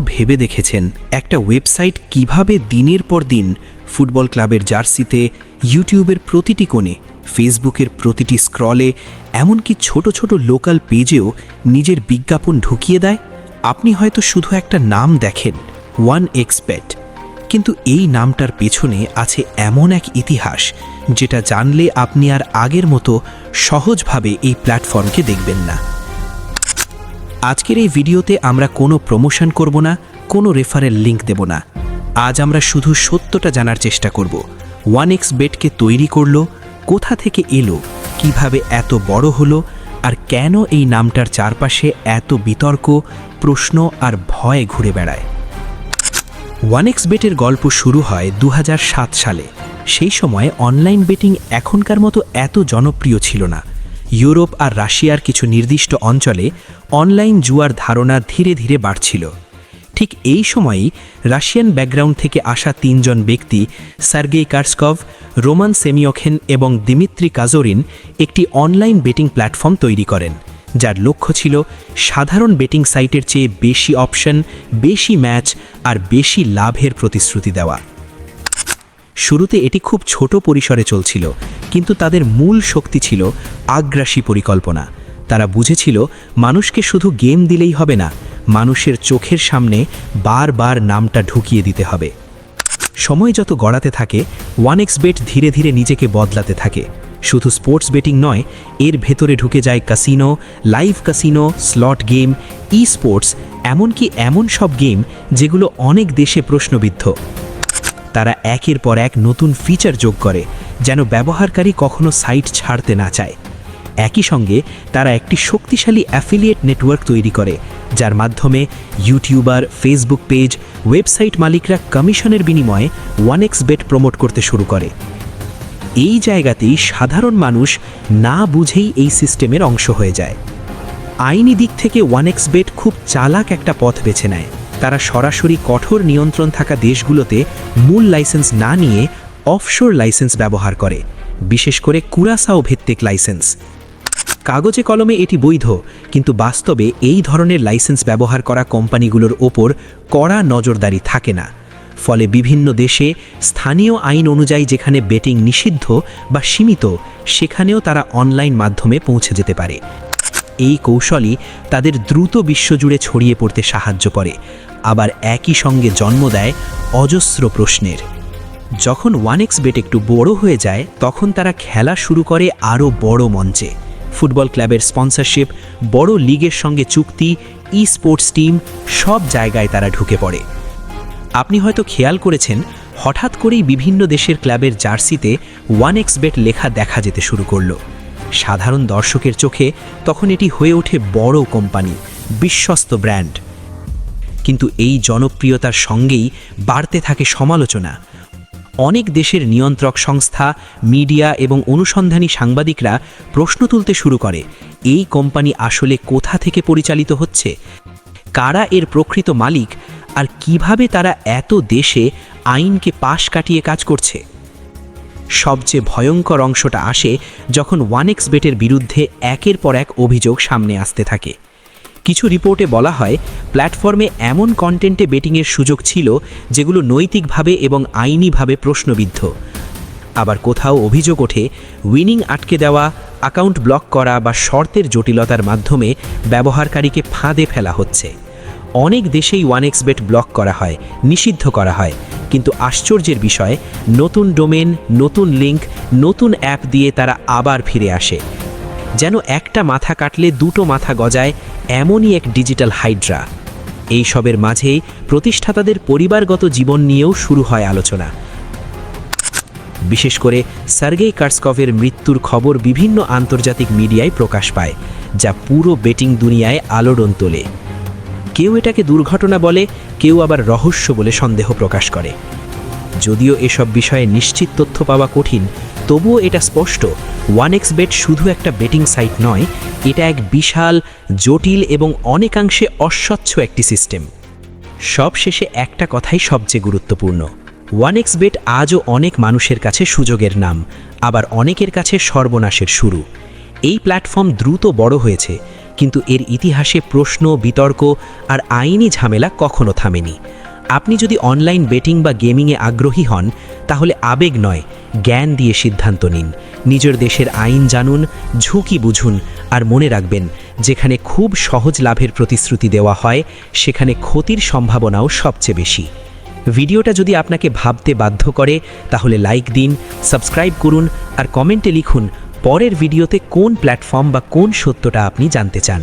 ভেবে দেখেছেন একটা ওয়েবসাইট কীভাবে দিনের পর দিন ফুটবল ক্লাবের জার্সিতে, ইউটিউবের প্রতিটি কোণে, ফেসবুকের প্রতিটি স্ক্রলে, এমনকি ছোট ছোট লোকাল পেজেও নিজের বিজ্ঞাপন ঢুকিয়ে দেয়? আপনি হয়তো শুধু একটা নাম দেখেন ওয়ান এক্সপেট কিন্তু এই নামটার পেছনে আছে এমন এক ইতিহাস, যেটা জানলে আপনি আর আগের মতো সহজভাবে এই প্ল্যাটফর্মকে দেখবেন না। আজকের এই ভিডিওতে আমরা কোনো প্রমোশন করব না, কোনো রেফারেল লিংক দেব না। আজ আমরা শুধু সত্যটা জানার চেষ্টা করব। ওয়ান এক্স বেটকে তৈরি করল, কোথা থেকে এলো, কীভাবে এত বড় হলো, আর কেন এই নামটার চারপাশে এত বিতর্ক, প্রশ্ন আর ভয় ঘুরে বেড়ায়। ওয়ান এক্স বেটের গল্প শুরু হয় দু হাজার সাত সালে। সেই সময় অনলাইন বেটিং এখনকার মতো এত জনপ্রিয় ছিল না। ইউরোপ আর রাশিয়ার কিছু নির্দিষ্ট অঞ্চলে অনলাইন জুয়ার ধারণা ধীরে ধীরে বাড়ছিল। ঠিক এই সময়েই রাশিয়ান ব্যাকগ্রাউন্ড থেকে আসা তিনজন ব্যক্তি সার্গেই কার্সকভ, রোমান সেমিওখেন এবং দিমিত্রি কাজোরিন একটি অনলাইন বেটিং প্ল্যাটফর্ম তৈরি করেন, যার লক্ষ্য ছিল সাধারণ বেটিং সাইটের চেয়ে বেশি অপশন, বেশি ম্যাচ আর বেশি লাভের প্রতিশ্রুতি দেওয়া। শুরুতে এটি খুব ছোট পরিসরে চলছিল, কিন্তু তাদের মূল শক্তি ছিল আগ্রাসী পরিকল্পনা। তারা বুঝেছিল, মানুষকে শুধু গেম দিলেই হবে না, মানুষের চোখের সামনে বারবার নামটা ঢুকিয়ে দিতে হবে। সময় যত গড়াতে থাকে ওয়ান এক্স বেট ধীরে ধীরে নিজেকে বদলাতে থাকে। শুধু স্পোর্টস বেটিং নয়, এর ভেতরে ঢুকে যায় casino live casino slot game e sports এমনকি এমন সব গেম যেগুলো অনেক দেশে প্রশ্নবিদ্ধ। তারা একের পর এক নতুন ফিচার যোগ করে, যেন ব্যবহারকারী কখনো সাইট ছাড়তে না চায়। একই সঙ্গে তারা একটি শক্তিশালী অ্যাফিলিয়েট নেটওয়ার্ক তৈরি করে, যার মাধ্যমে ইউটিউবার ফেসবুক পেজ ওয়েবসাইট মালিকরা কমিশনের বিনিময়ে ওয়ান এক্স বেট প্রমোট করতে শুরু করে। এই জায়গাতেই সাধারণ মানুষ না বুঝেই এই সিস্টেমের অংশ হয়ে যায়। আইনি দিক থেকে ওয়ান এক্স বেট খুব চালাক একটা পথ বেছে নেয়। তারা সরাসরি কঠোর নিয়ন্ত্রণ থাকা দেশগুলোতে মূল লাইসেন্স না নিয়ে অফশোর লাইসেন্স ব্যবহার করে, বিশেষ করে কুরাসাও ভিত্তিক লাইসেন্স। কাগজে কলমে এটি বৈধ, কিন্তু বাস্তবে এই ধরনের লাইসেন্স ব্যবহার করা কোম্পানিগুলোর ওপর কড়া নজরদারি থাকে না। ফলে বিভিন্ন দেশে স্থানীয় আইন অনুযায়ী যেখানে বেটিং নিষিদ্ধ বা সীমিত, সেখানেও তারা অনলাইন মাধ্যমে পৌঁছে যেতে পারে। এই কৌশলই তাদের দ্রুত বিশ্বজুড়ে ছড়িয়ে পড়তে সাহায্য করে। আবার একই সঙ্গে জন্ম দেয় অজস্র প্রশ্নের। যখন ওয়ান এক্স বেট একটু বড় হয়ে যায়, তখন তারা খেলা শুরু করে আরও বড় মঞ্চে। ফুটবল ক্লাবের স্পন্সরশিপ, বড় লিগের সঙ্গে চুক্তি ই স্পোর্টস টিম সব জায়গায় তারা ঢুকে পড়ে। আপনি হয়তো খেয়াল করেছেন, হঠাৎ করেই বিভিন্ন দেশের ক্লাবের জার্সিতে ওয়ান এক্স বেট লেখা দেখা যেতে শুরু করল। সাধারণ দর্শকের চোখে তখন এটি হয়ে ওঠে বড় কোম্পানি, বিশ্বস্ত ব্র্যান্ড। কিন্তু এই জনপ্রিয়তার সঙ্গেই বাড়তে থাকে সমালোচনা। অনেক দেশের নিয়ন্ত্রক সংস্থা, মিডিয়া এবং অনুসন্ধানী সাংবাদিকরা প্রশ্ন তুলতে শুরু করে, এই কোম্পানি আসলে কোথা থেকে পরিচালিত হচ্ছে? কারা এর প্রকৃত মালিক? আর কীভাবে তারা এত দেশে আইনকে পাশ কাটিয়ে কাজ করছে? সবচেয়ে ভয়ঙ্কর অংশটা আসে যখন ওয়ান এক্স বেটের বিরুদ্ধে একের পর এক অভিযোগ সামনে আসতে থাকে। কিছু রিপোর্টে বলা হয়, প্ল্যাটফর্মে এমন কন্টেন্টে বেটিংয়ের সুযোগ ছিল যেগুলো নৈতিকভাবে এবং আইনিভাবে প্রশ্নবিদ্ধ। আবার কোথাও অভিযোগ ওঠে, উইনিং আটকে দেওয়া, অ্যাকাউন্ট ব্লক করা বা শর্তের জটিলতার মাধ্যমে ব্যবহারকারীকে ফাঁদে ফেলা হচ্ছে। অনেক দেশেই ওয়ান এক্স বেট ব্লক করা হয়, নিষিদ্ধ করা হয়। কিন্তু আশ্চর্যের বিষয়, নতুন ডোমেন, নতুন লিঙ্ক নতুন অ্যাপ দিয়ে তারা আবার ফিরে আসে। যেন একটা মাথা কাটলে দুটো মাথা গজায় এমনই এক ডিজিটাল হাইড্রা। এই সবের মাঝেই প্রতিষ্ঠাতাদের পরিবারগত জীবন নিয়েও শুরু হয় আলোচনা। বিশেষ করে সার্গেই কার্সকভের মৃত্যুর খবর বিভিন্ন আন্তর্জাতিক মিডিয়ায় প্রকাশ পায়, যা পুরো বেটিং দুনিয়ায় আলোড়ন তোলে। কেউ এটাকে দুর্ঘটনা বলে, কেউ আবার রহস্য বলে সন্দেহ প্রকাশ করে। যদিও এসব বিষয়ে নিশ্চিত তথ্য পাওয়া কঠিন, তবুও এটা স্পষ্ট ওয়ান এক্স বেট শুধু একটা বেটিং সাইট নয়, এটা এক বিশাল, জটিল এবং অনেকাংশে অস্বচ্ছ একটি সিস্টেম সব শেষে একটা কথাই সবচেয়ে গুরুত্বপূর্ণ ওয়ান এক্স বেট আজও অনেক মানুষের কাছে সুযোগের নাম, আবার অনেকের কাছে সর্বনাশের শুরু। এই প্ল্যাটফর্ম দ্রুত বড় হয়েছে কিন্তু এর ইতিহাসে প্রশ্ন, বিতর্ক আর আইনি ঝামেলা কখনো থামেনি। আপনি যদি অনলাইন বেটিং বা গেমিংয়ে আগ্রহী হন, তাহলে আবেগ নয়, জ্ঞান দিয়ে সিদ্ধান্ত নিন। নিজের দেশের আইন জানুন, ঝুঁকি বুঝুন আর মনে রাখবেন, যেখানে খুব সহজ লাভের প্রতিশ্রুতি দেওয়া হয়, সেখানে ক্ষতির সম্ভাবনাও সবচেয়ে বেশি। ভিডিওটা যদি আপনাকে ভাবতে বাধ্য করে, তাহলে লাইক দিন, সাবস্ক্রাইব করুন আর কমেন্টে লিখুন পরের ভিডিওতে কোন প্ল্যাটফর্ম বা কোন সত্যটা আপনি জানতে চান।